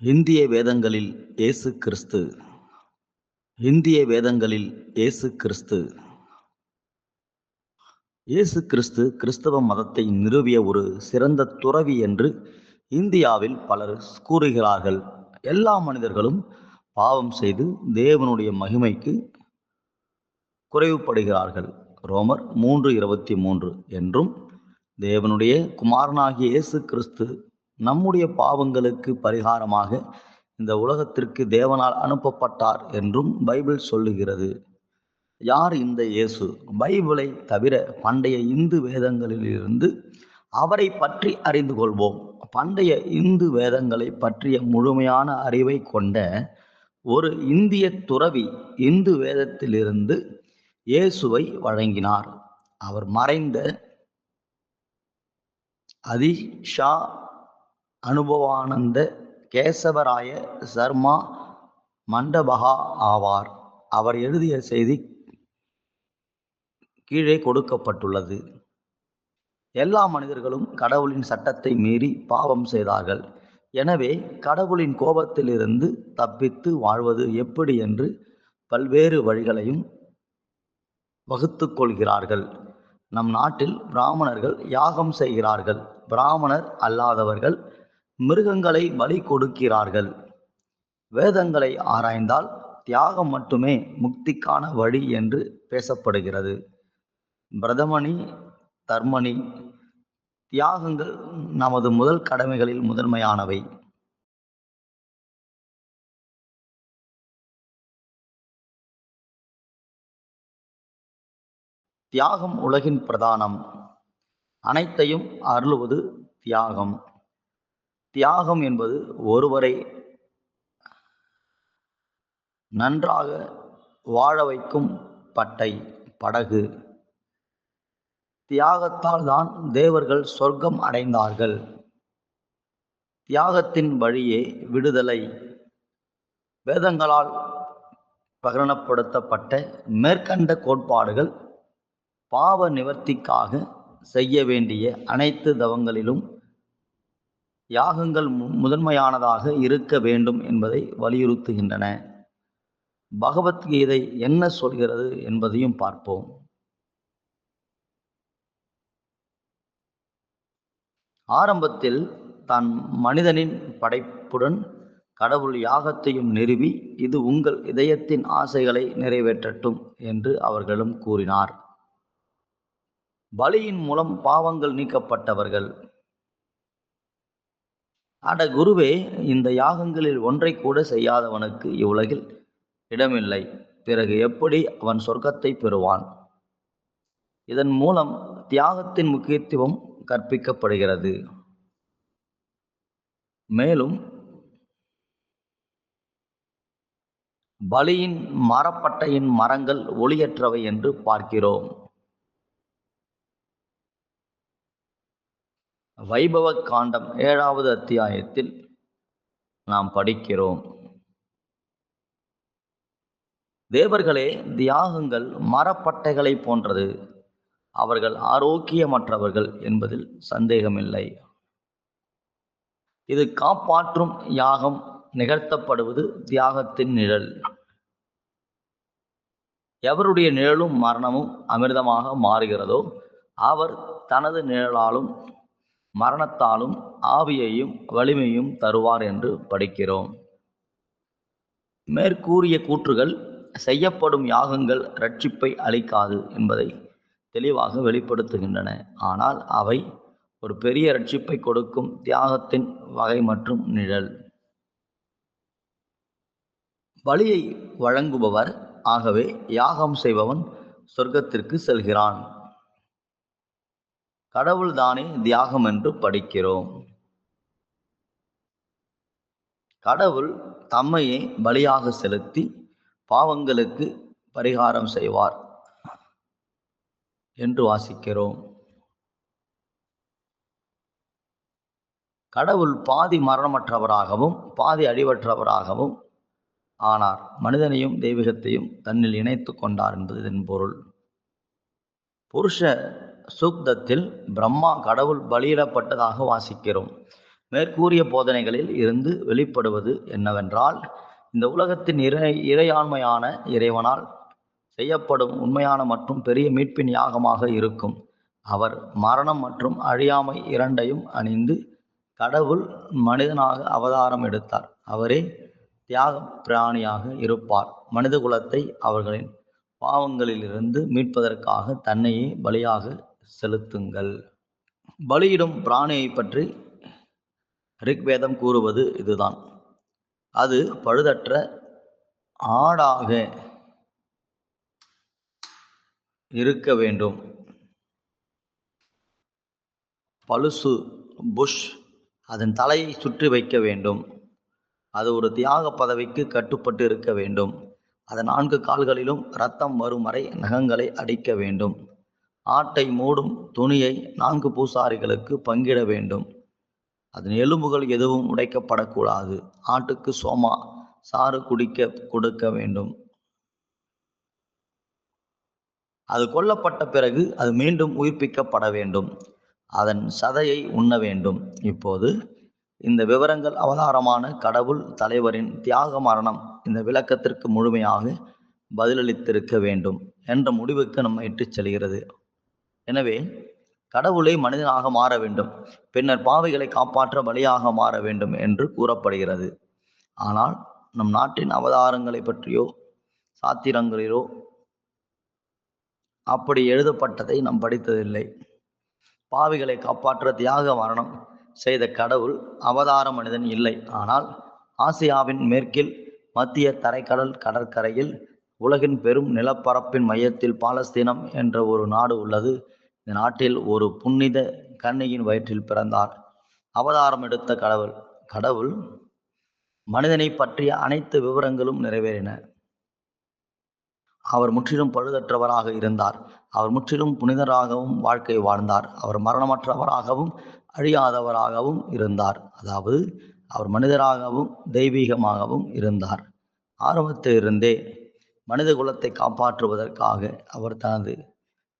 இந்திய வேதங்களில் இயேசு கிறிஸ்து. இந்திய வேதங்களில் இயேசு கிறிஸ்து. இயேசு கிறிஸ்து கிறிஸ்தவ மதத்தை நிறுவிய ஒரு சிறந்த துறவி என்று இந்தியாவில் பலர் கூறுகிறார்கள். எல்லா மனிதர்களும் பாவம் செய்து தேவனுடைய மகிமைக்கு குறைவுபடுகிறார்கள். ரோமர் மூன்று இருபத்தி மூன்று என்றும் தேவனுடைய குமாரனாகிய இயேசு கிறிஸ்து நம்முடைய பாவங்களுக்கு பரிகாரமாக இந்த உலகத்திற்கு தேவனால் அனுப்பப்பட்டார் என்றும் பைபிள் சொல்லுகிறது. யார் இந்த இயேசு? பைபிளை தவிர பண்டைய இந்து வேதங்களிலிருந்து அவரை பற்றி அறிந்து கொள்வோம். பண்டைய இந்து வேதங்களை பற்றிய முழுமையான அறிவை கொண்ட ஒரு இந்திய துறவி இந்து வேதத்திலிருந்து இயேசுவை வழங்கினார். அவர் மறைந்த அதிஷா அனுபவானந்த கேசவராய சர்மா மண்டபகா ஆவார். அவர் எழுதிய செய்தி கீழே கொடுக்கப்பட்டுள்ளது. எல்லா மனிதர்களும் கடவுளின் சட்டத்தை மீறி பாவம் செய்தார்கள். எனவே கடவுளின் கோபத்திலிருந்து தப்பித்து வாழ்வது எப்படி என்று பல்வேறு வழிகளையும் வகுத்து கொள்கிறார்கள். நம் நாட்டில் பிராமணர்கள் யாகம் செய்கிறார்கள். பிராமணர் அல்லாதவர்கள் மிருகங்களை பலி கொடுக்கிறார்கள். வேதங்களை ஆராய்ந்தால் தியாகம் மட்டுமே முக்திக்கான வழி என்று பேசப்படுகிறது. பிரதமணி தர்மணி தியாகங்கள் நமது முதல் கடமைகளில் முதன்மையானவை. தியாகம் உலகின் பிரதானம். அனைத்தையும் அருளுவது தியாகம். தியாகம் என்பது ஒருவரை நன்றாக வாழ வைக்கும் பட்டை படகு. தியாகத்தால் தான் தேவர்கள் சொர்க்கம் அடைந்தார்கள். தியாகத்தின் வழியே விடுதலை. வேதங்களால் பகிரணப்படுத்தப்பட்ட மேற்கண்ட கோட்பாடுகள் பாவ நிவர்த்திக்காக செய்ய வேண்டிய அனைத்து தவங்களிலும் யாகங்கள் முதன்மையானதாக இருக்க வேண்டும் என்பதை வலியுறுத்துகின்றன. பகவத்கீதை என்ன சொல்கிறது என்பதையும் பார்ப்போம். ஆரம்பத்தில் தான் மனிதனின் படைப்புடன் கடவுள் யாகத்தையும் நிறுவி இது உங்கள் இதயத்தின் ஆசைகளை நிறைவேற்றட்டும் என்று அவர்களும் கூறினார். பலியின் மூலம் பாவங்கள் நீக்கப்பட்டவர்கள் அட குருவே இந்த யாகங்களில் ஒன்றை கூட செய்யாதவனுக்கு இவ்வுலகில் இடமில்லை. பிறகு எப்படி அவன் சொர்க்கத்தை பெறுவான்? இதன் மூலம் தியாகத்தின் முக்கியத்துவம் கற்பிக்கப்படுகிறது. மேலும் பலியின் மரப்பட்டையின் மரங்கள் ஒளியற்றவை என்று பார்க்கிறோம். வைபவ காண்டம் ஏழாவது அத்தியாயத்தில் நாம் படிக்கிறோம். தேவர்களே தியாகங்கள் மரப்பட்டைகளை போன்றது. அவர்கள் ஆரோக்கியமற்றவர்கள் என்பதில் சந்தேகமில்லை. இது காப்பாற்றும் யாகம் நிகழ்த்தப்படுவது தியாகத்தின் நிழல். எவருடைய நிழலும் மரணமும் அமிர்தமாக மாறுகிறதோ அவர் தனது நிழலாலும் மரணத்தாலும் ஆவியையும் வலிமையும் தருவார் என்று படிக்கிறோம். மேற்கூறிய கூற்றுகள் செய்யப்படும் யாகங்கள் ரட்சிப்பை அளிக்காது என்பதை தெளிவாக வெளிப்படுத்துகின்றன. ஆனால் அவை ஒரு பெரிய ரட்சிப்பை கொடுக்கும் தியாகத்தின் வகை மற்றும் நிழல். பலியை வழங்குபவர் ஆகவே யாகம் செய்பவன் சொர்க்கத்திற்கு செல்கிறான். கடவுள்தானே தியாகம் என்று படிக்கிறோம். கடவுள் தம்மையே பலியாக செலுத்தி பாவங்களுக்கு பரிகாரம் செய்வார் என்று வாசிக்கிறோம். கடவுள் பாதி மரணமற்றவராகவும் பாதி அழிவற்றவராகவும் ஆனார். மனிதனையும் தெய்வீகத்தையும் தன்னில் இணைத்து கொண்டார் என்பது இதன் பொருள். புருஷ சூக்தத்தில் பிரம்மா கடவுள் பலியிடப்பட்டதாக வாசிக்கிறோம். மேற்கூறிய போதனைகளில் இருந்து வெளிப்படுவது என்னவென்றால் இந்த உலகத்தின் இறை இறையாண்மையான இறைவனால் செய்யப்படும் உண்மையான மற்றும் பெரிய மீட்பின் யாகமாக இருக்கும். அவர் மரணம் மற்றும் அழியாமை இரண்டையும் அணிந்து கடவுள் மனிதனாக அவதாரம் எடுத்தார். அவரே தியாக பிராணியாக இருப்பார். மனித குலத்தை அவர்களின் பாவங்களிலிருந்து மீட்பதற்காக தன்னையே பலியாக செலுத்துங்கள். பலியிடும் பிராணியை பற்றி ரிக்வேதம் கூறுவது இதுதான். அது பழுதற்ற ஆடாக இருக்க வேண்டும். பழுசு புஷ் அதன் தலையை சுற்றி வைக்க வேண்டும். அது ஒரு தியாக பதவிக்கு கட்டுப்பட்டு இருக்க வேண்டும். அதன் நான்கு கால்களிலும் ரத்தம் வரும் வரை நகங்களை அடிக்க வேண்டும். ஆட்டை மூடும் துணியை நான்கு பூசாரிகளுக்கு பங்கிட வேண்டும். அதன் எலும்புகள் எதுவும் உடைக்கப்படக்கூடாது. ஆட்டுக்கு சோமா சாறு குடிக்க கொடுக்க வேண்டும். அது கொல்லப்பட்ட பிறகு அது மீண்டும் உயிர்ப்பிக்கப்பட வேண்டும். அதன் சதையை உண்ண வேண்டும். இப்போது இந்த விவரங்கள் அவதாரமான கடவுள் தலைவரின் தியாக மரணம் இந்த விளக்கத்திற்கு முழுமையாக பதிலளித்திருக்க வேண்டும் என்ற முடிவுக்கு நம்ம இட்டுச் செல்கிறது. எனவே கடவுளை மனிதனாக மாற வேண்டும். பின்னர் பாவைகளை காப்பாற்ற பலியாக மாற வேண்டும் என்று கூறப்படுகிறது. ஆனால் நம் நாட்டின் அவதாரங்களை பற்றியோ சாத்திரங்களிலோ அப்படி எழுதப்பட்டதை நாம் படித்ததில்லை. பாவிகளை காப்பாற்ற தியாக மரணம் செய்த கடவுள் அவதார மனிதன் இல்லை. ஆனால் ஆசியாவின் மேற்கில் மத்திய தரைக்கடல் கடற்கரையில் உலகின் பெரும் நிலப்பரப்பின் மையத்தில் பாலஸ்தீனம் என்ற ஒரு நாடு உள்ளது. இந்த நாட்டில் ஒரு புனித கண்ணியின் வயிற்றில் பிறந்தார். அவதாரம் எடுத்த கடவுள் கடவுள் மனிதனை பற்றிய அனைத்து விவரங்களும் நிறைவேறின. அவர் முற்றிலும் பழுதற்றவராக இருந்தார். அவர் முற்றிலும் புனிதராகவும் வாழ்க்கை வாழ்ந்தார். அவர் மரணமற்றவராகவும் அழியாதவராகவும் இருந்தார். அதாவது அவர் மனிதராகவும் தெய்வீகமாகவும் இருந்தார். ஆரம்பத்திலிருந்தே மனித குலத்தை காப்பாற்றுவதற்காக அவர் தனது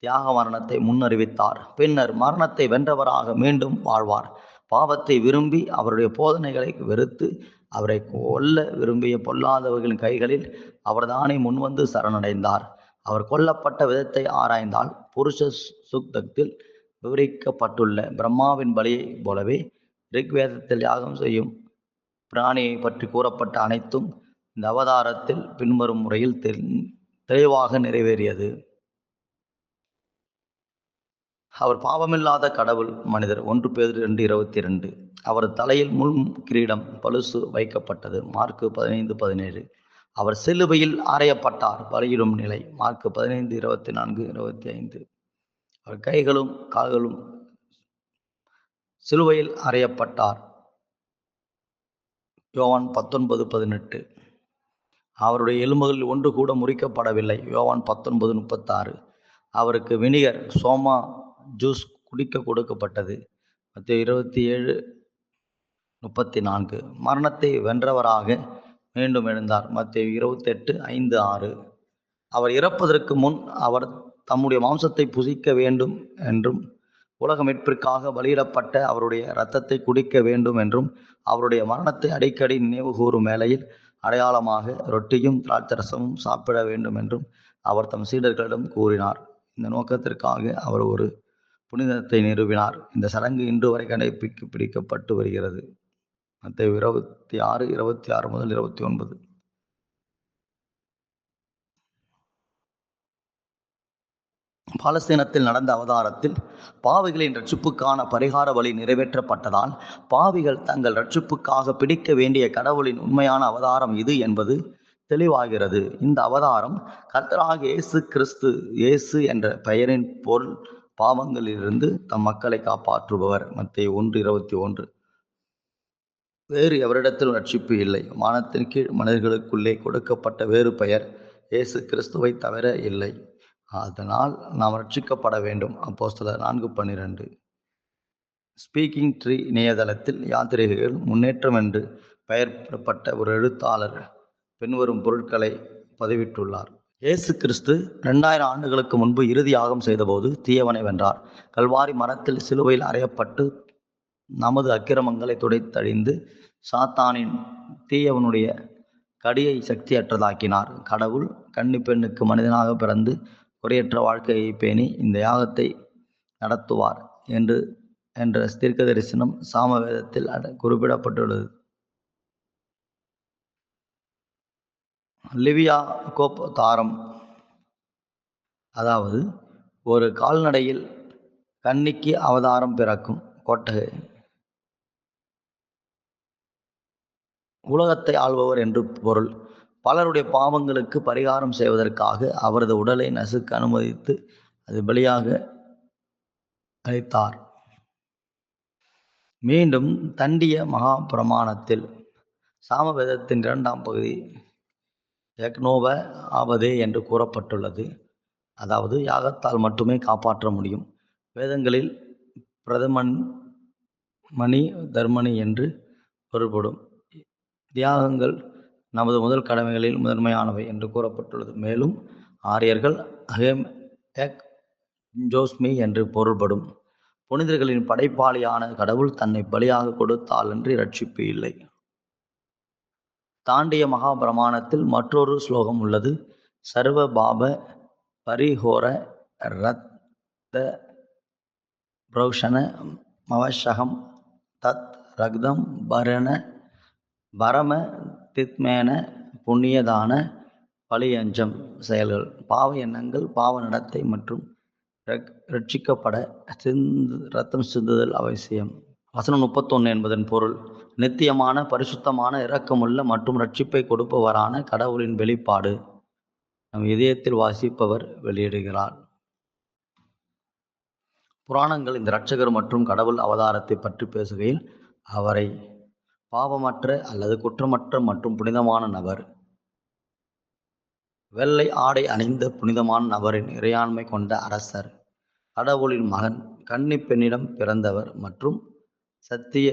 தியாக மரணத்தை முன்னறிவித்தார். பின்னர் மரணத்தை வென்றவராக மீண்டும் வாழ்வார். பாவத்தை விரும்பி அவருடைய போதனைகளை வெறுத்து அவரை கொல்ல விரும்பிய பொல்லாதவர்களின் கைகளில் அவர்தானே முன்வந்து சரணடைந்தார். அவர் கொல்லப்பட்ட விதத்தை ஆராய்ந்தால் புருஷ சுக்தத்தில் விவரிக்கப்பட்டுள்ள பிரம்மாவின் பலியைப் போலவே ரிக்வேதத்தில் யாகம் செய்யும் பிராணியை பற்றி கூறப்பட்ட அனைத்தும் இந்த அவதாரத்தில் பின்வரும் முறையில் தெளிவாக நிறைவேறியது. அவர் பாவமில்லாத கடவுள் மனிதர். ஒன்று பேர் ரெண்டு இருபத்தி ரெண்டு அவர் தலையில் முள் கிரீடம் பழுசு வைக்கப்பட்டது. மார்க்கு பதினைந்து பதினேழு. அவர் சிலுவையில் அறையப்பட்டார் பலியிடும் நிலை. மார்க்கு பதினைந்து இருபத்தி நான்கு இருபத்தி ஐந்து. அவர் கைகளும் கால்களும் சிலுவையில் அறையப்பட்டார் யோவான் பத்தொன்பது பதினெட்டு. அவருடைய எலும்புகளில் ஒன்று கூட முறிக்கப்படவில்லை. யோவான் பத்தொன்பது முப்பத்தாறு. அவருக்கு வினிகர் சோமா ஜூஸ் குடிக்க கொடுக்கப்பட்டது. மத்திய இருபத்தி ஏழு முப்பத்தி நான்கு மரணத்தை வென்றவராக மீண்டும் எழுந்தார். மத்திய இருபத்தெட்டு ஐந்து ஆறு. அவர் இறப்பதற்கு முன் அவர் தம்முடைய மாம்சத்தை புசிக்க வேண்டும் என்றும் உலக மீட்பிற்காக பலியிடப்பட்ட அவருடைய இரத்தத்தை குடிக்க வேண்டும் என்றும் அவருடைய மரணத்தை அடிக்கடி நினைவு கூறும் வேளையில் அடையாளமாக ரொட்டியும் திராட்சரசமும் சாப்பிட வேண்டும் என்றும் அவர் தம் சீடர்களிடம் கூறினார். இந்த நோக்கத்திற்காக அவர் ஒரு புனிதத்தை நிறுவினார். இந்த சடங்கு இன்று வரை கடைபிடிக்க பிடிக்கப்பட்டு வருகிறது. மத்திய இருபத்தி ஆறு இருபத்தி ஆறு முதல் இருபத்தி ஒன்பது. பாலஸ்தீனத்தில் நடந்த அவதாரத்தில் பாவிகளின் ரட்சிப்புக்கான பரிகார வழி நிறைவேற்றப்பட்டதால் பாவிகள் தங்கள் ரட்சிப்புக்காக பிடிக்க வேண்டிய கடவுளின் உண்மையான அவதாரம் இது என்பது தெளிவாகிறது. இந்த அவதாரம் கர்த்தராக இயேசு கிறிஸ்து இயேசு என்ற பெயரின் பொருள் பாவங்களிலிருந்து தம் மக்களை காப்பாற்றுபவர். மத்திய ஒன்று இருபத்தி ஒன்று. வேறு எவரிடத்திலும் ரட்சிப்பு இல்லை. வானத்தின் கீழ் மனிதர்களுக்குள்ளே கொடுக்கப்பட்ட வேறு பெயர் இயேசு கிறிஸ்துவை தவிர இல்லை. அதனால் நாம் ரட்சிக்கப்பட வேண்டும். அப்போஸ்தலர் நான்கு பன்னிரண்டு. ஸ்பீக்கிங் ட்ரீ இணையதளத்தில் யாத்திரிகர்கள் முன்னேற்றம் என்று பெயர்ப்பட்ட ஒரு எழுத்தாளர் பின்வரும் பொருட்களை பதிவிட்டுள்ளார். இயேசு கிறிஸ்து ரெண்டாயிரம் ஆண்டுகளுக்கு முன்பு இறுதி யாகம் செய்தபோது தீயவனை வென்றார். கல்வாரி மரத்தில் சிலுவையில் அறையப்பட்டு நமது அக்கிரமங்களை துடைத்தழிந்து சாத்தானின் தீயவனுடைய கடியை சக்தியற்றதாக்கினார். கடவுள் கன்னி பெண்ணுக்கு மனிதனாக பிறந்து குறையற்ற வாழ்க்கையை பேணி இந்த யாகத்தை நடத்துவார் என்று என்ற தீர்க்க தரிசனம் சாமவேதத்தில் அட- குறிப்பிடப்பட்டுள்ளது. லிவியா கோப் தாரம். அதாவது ஒரு கால்நடையில் கன்னிக்கு அவதாரம் பிறக்கும் கொட்டகை. உலகத்தை ஆள்பவர் என்று பொருள். பலருடைய பாவங்களுக்கு பரிகாரம் செய்வதற்காக அவரது உடலை நசுக்க அனுமதித்து அது பலியாக அளித்தார். மீண்டும் தண்டிய மகா பிரமாணத்தில் சாமவேதத்தின் இரண்டாம் பகுதி யக்னோவ ஆவதே என்று கூறப்பட்டுள்ளது. அதாவது யாகத்தால் மட்டுமே காப்பாற்ற முடியும். வேதங்களில் பிரதமன் மணி தர்மணி என்று பொருள்படும். தியாகங்கள் நமது முதல் கடமைகளில் முதன்மையானவை என்று கூறப்பட்டுள்ளது. மேலும் ஆரியர்கள் அகேம் எக் ஜோஸ்மி என்று பொருள்படும். புனிதர்களின் படைப்பாளியான கடவுள் தன்னை பலியாக என்று ரட்சிப்பு இல்லை. தாண்டிய மகாபிரமாணத்தில் மற்றொரு ஸ்லோகம் உள்ளது. சர்வ பாப பரிஹோர ரத்த பிரௌஷண மவஷகம் தத் ரக்தம் பரண பரம தித்மேன புண்ணியதான பழியஞ்சம் செயல்கள். பாவ எண்ணங்கள் பாவ நடத்தை மற்றும் ரட்சிக்கப்பட சிந்து ரத்தம் சிந்துதல் அவசியம். வசனம் முப்பத்தொன்று என்பதன் பொருள் நித்தியமான பரிசுத்தமான இரக்கமுள்ள மற்றும் ரட்சிப்பை கொடுப்பவரான கடவுளின் வெளிப்பாடு. நம் இதயத்தில் வாசிப்பவர் வெளியிடுகிறார். புராணங்கள் இந்த இரட்சகர் மற்றும் கடவுள் அவதாரத்தை பற்றி பேசுகையில் அவரை பாவமற்ற அல்லது குற்றமற்ற மற்றும் புனிதமான நபர் வெள்ளை ஆடை அணிந்த புனிதமான நபரின் இறையாண்மை கொண்ட அரசர் கடவுளின் மகன் கன்னி பெண்ணிடம் பிறந்தவர் மற்றும் சத்திய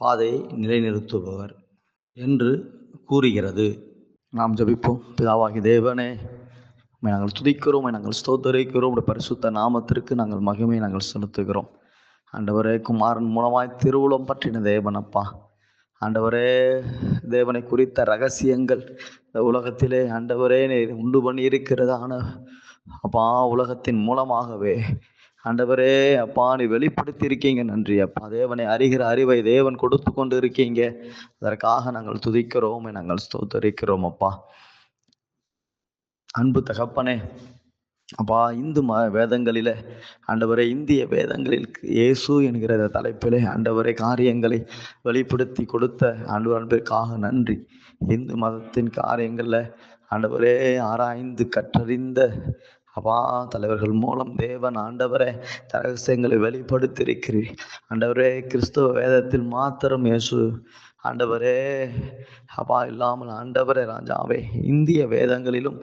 பாதையை நிலைநிறுத்துபவர் என்று கூறுகிறது. நாம் ஜபிப்போம். பிதாவாகி தேவனே நாங்கள் துதிக்கிறோம் நாங்கள் ஸ்தோத்தரிக்கிறோம். உடைய பரிசுத்த நாமத்திற்கு நாங்கள் மகிமை நாங்கள் செலுத்துகிறோம். ஆண்டவரே குமாரன் மூலமாய் திருவுளம் பற்றின தேவனப்பா ஆண்டவரே தேவனை குறித்த ரகசியங்கள் இந்த உலகத்திலே ஆண்டவரே உண்டு பண்ணி இருக்கிறதான அப்பா உலகத்தின் மூலமாகவே ஆண்டவரே அப்பா நீ வெளிப்படுத்தி இருக்கீங்க நன்றி அப்பா. தேவனை அறிகிற அறிவை தேவன் கொடுத்து கொண்டு இருக்கீங்க அதற்காக நாங்கள் துதிக்கிறோம் நாங்கள் ஸ்தோத்தரிக்கிறோம் அப்பா. அன்பு தகப்பனே அப்பா இந்து ம வேதங்களில ஆண்டவரை இந்திய வேதங்களில் இயேசு என்கிற தலைப்பிலே ஆண்டவரை காரியங்களை வெளிப்படுத்தி கொடுத்த ஆண்டு அன்பிற்காக நன்றி. இந்து மதத்தின் காரியங்களில் ஆண்டவரே ஆராய்ந்து கற்றறிந்த அப்பா தலைவர்கள் மூலம் தேவன் ஆண்டவரே ரகசியங்களை வெளிப்படுத்தியிருக்கிறீர். ஆண்டவரே கிறிஸ்துவ வேதத்தில் மாத்திரம் இயேசு ஆண்டவரே. அப்பா இல்லாமல் ஆண்டவரே ராஜாவே இந்திய வேதங்களிலும்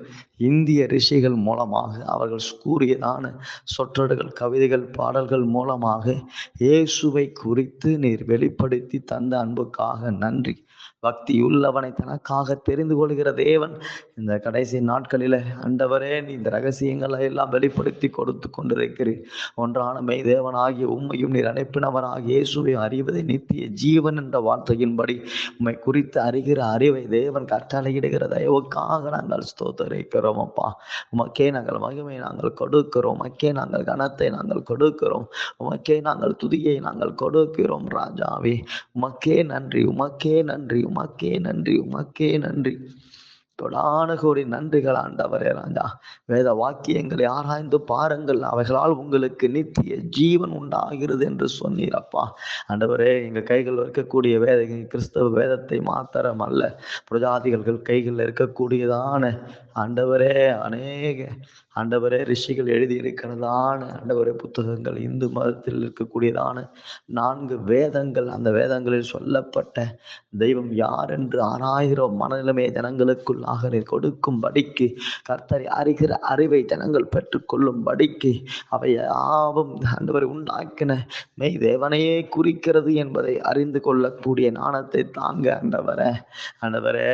இந்திய ரிஷிகள் மூலமாக அவர்கள் கூறியதான சொற்றொடுகள் கவிதைகள் பாடல்கள் மூலமாக இயேசுவை குறித்து நீர் வெளிப்படுத்தி தந்த அன்புக்காக நன்றி. பக்தி உள்ளவனை தனக்காக தெரிந்து கொள்கிற தேவன் இந்த கடைசி நாட்களில அண்டவரே நீ இந்த ரகசியங்களை எல்லாம் வெளிப்படுத்தி கொடுத்து கொண்டிருக்கிறீர். ஒன்றான மெய் தேவனாகிய உண்மையும் நீர் அனுப்பினவராகிய இயேசுவை அறிவதை நித்திய ஜீவன் என்ற வார்த்தையின்படி உம்மை குறித்து அறிகிற அறிவை தேவன் கட்டளையிடுகிற தயவுக்காக நாங்கள் ஸ்தோத்தரிக்கிறோம் அப்பா. உமக்கே நாங்கள் மகிமை நாங்கள் கொடுக்கிறோம். உமக்கே நாங்கள் கனத்தை நாங்கள் கொடுக்கிறோம். உமக்கே நாங்கள் துதியை நாங்கள் கொடுக்கிறோம் ராஜாவே. உமக்கே நன்றி உமக்கே நன்றி உமக்கே நன்றி உமக்கே நன்றி. தொடான கோடி நன்றிகள் ஆண்டவரே ராஜா. வேத வாக்கியங்களை ஆராய்ந்து பாருங்கள். அவைகளால் உங்களுக்கு நித்திய ஜீவன் உண்டாகிறது என்று சொன்னீரப்பா. ஆண்டவரே எங்கள் கைகள் இருக்கக்கூடிய வேத கிறிஸ்தவ வேதத்தை மாத்திரம் அல்ல பிரஜாதிகள் கைகளில் இருக்கக்கூடியதான ஆண்டவரே அநேக ஆண்டவரே ரிஷிகள் எழுதியிருக்கிறதான ஆண்டவரே புத்தகங்கள் இந்து மதத்தில் இருக்கக்கூடியதான நான்கு வேதங்கள் அந்த வேதங்களில் சொல்லப்பட்ட தெய்வம் யார் என்று ஆராய்கிற மனநிலைமை ஜனங்களுக்குள்ளாக கொடுக்கும் கொடுக்கும்படிக்கு கர்த்தரை அறிகிற அறிவை ஜனங்கள் பெற்றுக்கொள்ளும்படிக்கு அவை யாவும் ஆண்டவரை உண்டாக்கின மெய் தேவனையே குறிக்கிறது என்பதை அறிந்து கொள்ளக்கூடிய நாணத்தை தாங்க ஆண்டவரே. ஆண்டவரே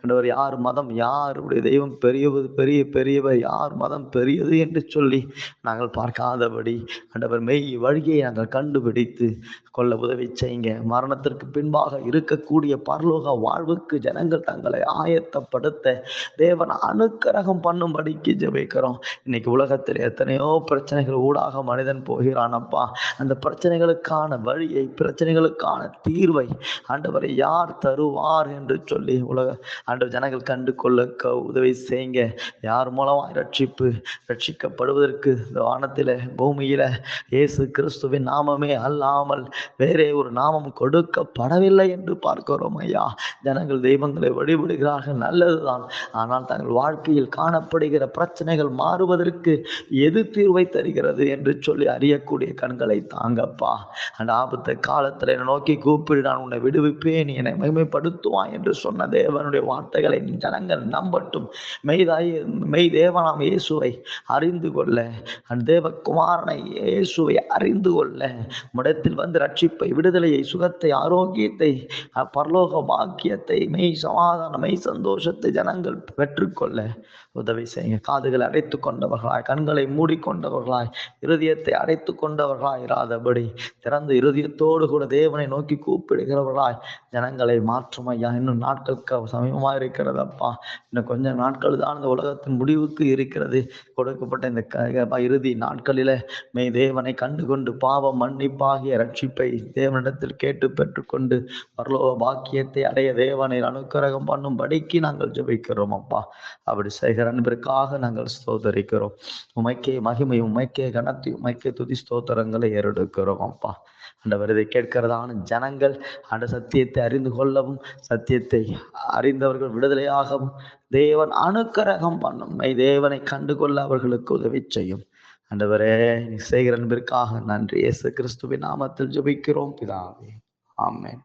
ஆண்டவர் யார் மதம்? யாருடைய தெய்வம்? பெரியவர் பெரிய பெரியவர் யார் மதம்? ஆசீர்வாதம் பெரியது என்று சொல்லி நாங்கள் பார்க்காதபடி ஆண்டவர் மெய் வழியை நாங்கள் கண்டுபிடித்து கொள்ள உதவி செய்யுங்க. மரணத்திற்கு பின்பாக இருக்கக்கூடிய பரலோக வாழ்வுக்கு ஜனங்கள் தங்களை ஆயத்தப்படுத்த தேவன் அனுக்கிரகம் பண்ணும்படிக்கு ஜெபிக்கிறோம். இன்னைக்கு உலகத்தில் எத்தனையோ பிரச்சனைகள் ஊடாக மனிதன் போகிறானப்பா அந்த பிரச்சனைகளுக்கான வழியை பிரச்சனைகளுக்கான தீர்வை ஆண்டவரை யார் தருவார் என்று சொல்லி உலக ஆண்டவர் ஜனங்கள் கண்டு கொள்ள க- உதவி செய்யுங்க. யார் மூலமாக ரட்சிப்பு ரட்சிக்கப்படுவதற்கு இந்த வானத்தில் பூமியில இயேசு கிறிஸ்துவின் நாமமே அல்லாமல் வேறே ஒரு நாமம் கொடுக்கப்படவில்லை என்று பார்க்கிறோம் ஐயா. ஜனங்கள் தெய்வங்களை வழிபடுகிறார்கள் நல்லதுதான். ஆனால் தங்கள் வாழ்க்கையில் காணப்படுகிற பிரச்சனைகள் மாறுவதற்கு எது தீர்வை தருகிறது என்று சொல்லி அறியக்கூடிய கண்களை தாங்கப்பா. அந்த ஆபத்து காலத்தில் என்னை நோக்கி கூப்பிடு நான் உன்னை விடுவிப்பேன் நீ என்னை மகிமைப்படுத்துவான் என்று சொன்ன தேவனுடைய வார்த்தைகளை ஜனங்கள் நம்பட்டும். மெய்தாய் மெய் தேவனாம் இயேசுவை அறிந்து கொள்ள அந்த தேவகுமாரனை இயேசுவை அறிந்து கொள்ள முடத்தில் வந்து ரட்சிப்பை விடுதலையை சுகத்தை ஆரோக்கியத்தை பரலோக பாக்கியத்தை மெய் சமாதானம் மெய் சந்தோஷத்தை ஜனங்கள் பெற்றுக்கொள்ள உதவி செய்யுங்க காதுகளை அடைத்து கொண்டவர்களாய் கண்களை மூடிக்கொண்டவர்களாய் இருதயத்தை அடைத்து கொண்டவர்களாய் இராதபடி திறந்த இருதயத்தோடு கூட தேவனை நோக்கி கூப்பிடுகிறவர்களாய் ஜனங்களை மாற்றும் ஐயா இன்னும் நாட்கள் க- இருக்கிறது இருக்கிறதப்பா இன்னும் கொஞ்சம் நாட்கள் தான் இந்த உலகத்தின் முடிவுக்கு இருக்கிறது. கொடுக்கப்பட்ட இந்த இறுதி நாட்களில மெய் தேவனை கண்டுகொண்டு பாவம் மன்னிப்பாகிய ரட்சிப்பை தேவனிடத்தில் கேட்டு பெற்றுக்கொண்டு பரலோக பாக்கியத்தை அடைய தேவனை அனுக்கிரகம் பண்ணும்படிக்கு நாங்கள் ஜபிக்கிறோம் அப்பா. அப்படி செய்கிற அன்பிற்காக நாங்கள் ஸ்தோத்தரிக்கிறோம். உமைக்கே மகிமை உமைக்கே கனத்தி உமைக்கே துதி ஸ்தோத்திரங்களை ஏறெடுக்கிறோம். அப்பா ஆண்டவர் இதை கேட்கிறதான ஜனங்கள் அந்த சத்தியத்தை அறிந்து கொள்ளவும் சத்தியத்தை அறிந்தவர்கள் விடுதலையாகவும் தேவன் அனுக்கிரகம் பண்ணும். தேவனை கண்டுகொள்ள அவர்களுக்கு உதவி செய்யும். ஆண்டவரே நீ செய்கிற அன்பிற்காக நன்றி. இயேசு கிறிஸ்துவின் நாமத்தில் ஜபிக்கிறோம். பிதாவே ஆமேன்.